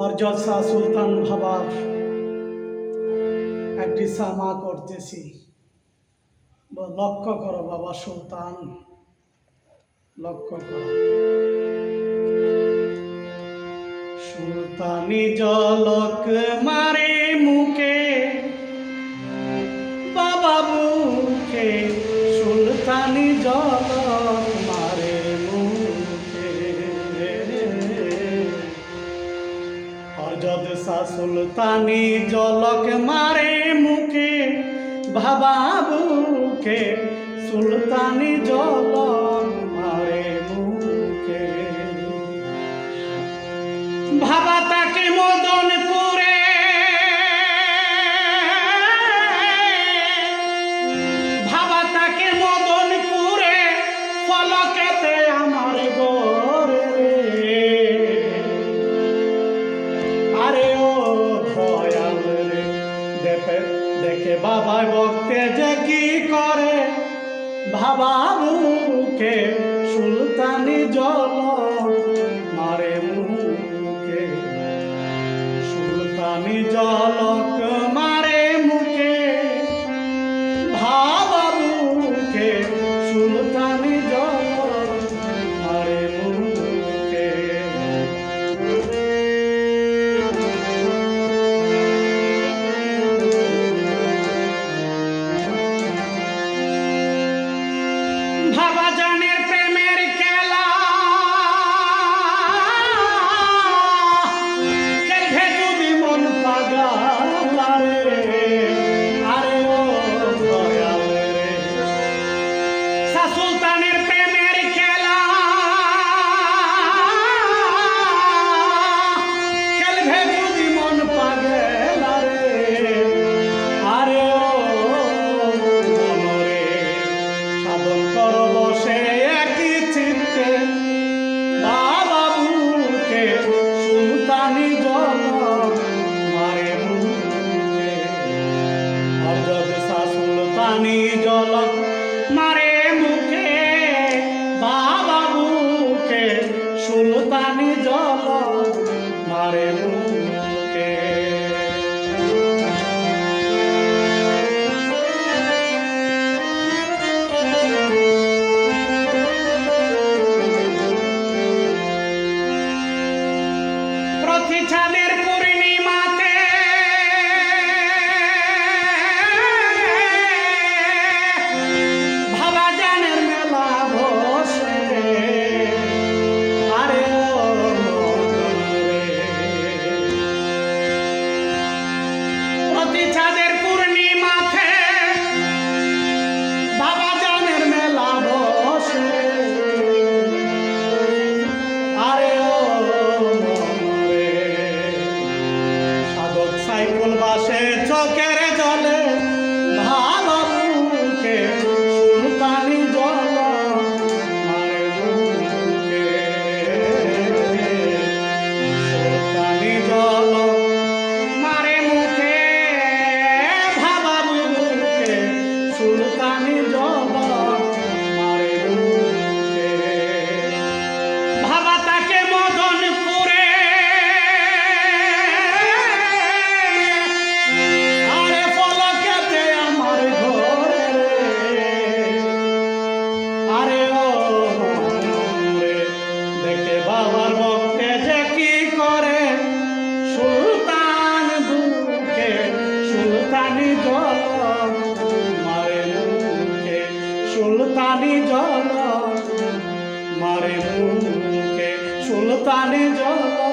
হরজত শাহ সুলতান ভাবার একটি সামা করতেছি। লক্ষ্য করো বাবা সুলতান, লক্ষ্য করো। সুলতানি জলক মারে মুখে, বাবা মুখে। সুলতানি জলক সুলতানি জলক মারে মুখে ভাবা বুকে সুলতানি জলক দেখে বাবা ভক্তে যে কি করে? ভাবার মুখে সুলতানি জল মারে মুখে। সুলতানি জলক মারে মুখে। ভাবার মুখে সুলতানি সুলতানি জল মারে মুখে বাবা বুকে সুলতানি জল মারে মুখে। প্রতি সাধক সাইকুল বাসে চোখের সুলতানি জল মারে মুখে সুলতানি জল